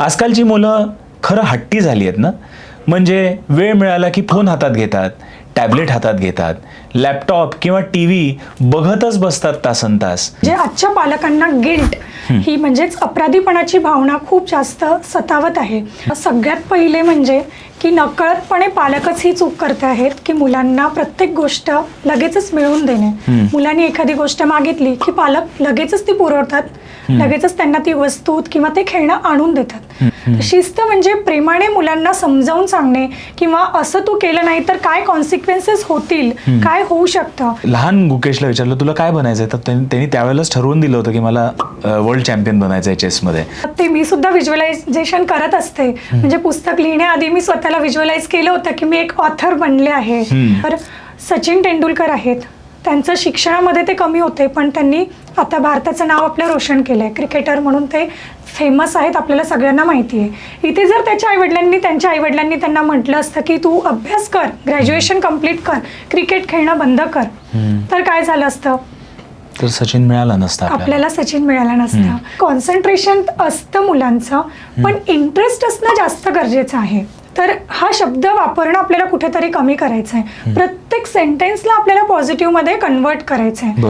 आजकालची मुलं खरं हट्टी झाली आहेत ना? म्हणजे वेळ मिळाला की फोन हातात घेतात टॅबलेट हातात घेतात लॅपटॉप किंवा टी व्ही बघतच बसतात तासन तास जे आजच्या पालकांना गिल्ट ही. म्हणजेच अपराधीपणाची भावना खूप जास्त सतावत आहे. सगळ्यात पहिले म्हणजे की नकळतपणे पालकच ही चूक करते आहेत की मुलांना प्रत्येक गोष्ट लगेचच मिळवून देणे. मुलांनी एखादी गोष्ट मागितली की पालक लगेचच ती पुरवतात लगेचच त्यांना ती वस्तू किंवा ते खेळणं आणून देतात. शिस्त म्हणजे प्रेमाने मुलांना समजावून सांगणे किंवा असं तू केलं नाही तर काय कॉन्सिक्वेन्सेस होतील? काय होऊ शकतं? लहान गुकेशला विचारलं तुला काय बनायचंय? तर त्यांनी त्यावेळेलाच ठरवून दिलं होतं की मला वर्ल्ड चॅम्पियन बनायचं आहे चेसमध्ये ते मी सुद्धा व्हिज्युअलायझेशन करत असते. म्हणजे पुस्तक लिहिण्याआधी मी स्वतःला व्हिज्युअलाइज केलं होतं की मी एक ऑथर बनले आहे. तर सचिन तेंडुलकर आहेत. त्यांचं शिक्षणामध्ये ते कमी होते पण त्यांनी आता भारताचं नाव आपलं रोशन केलं आहे क्रिकेटर म्हणून ते फेमस आहेत आपल्याला सगळ्यांना माहिती आहे. इथे जर त्याच्या आईवडिलांनी त्यांच्या आईवडिलांनी त्यांना म्हटलं असतं की तू अभ्यास कर ग्रॅज्युएशन कंप्लीट कर क्रिकेट खेळणं बंद कर तर काय झालं असतं? तर सचिन मिळाला नसता आपल्याला. सचिन मिळाला नसतं. कॉन्सन्ट्रेशन असतं मुलांचं पण इंटरेस्ट असणं जास्त गरजेचं आहे. तर हा शब्द वापरणं आपल्याला कुठेतरी कमी करायचं आहे प्रत्येक सेंटेन्सला आपल्याला पॉझिटिव्हमध्ये कन्वर्ट करायचं आहे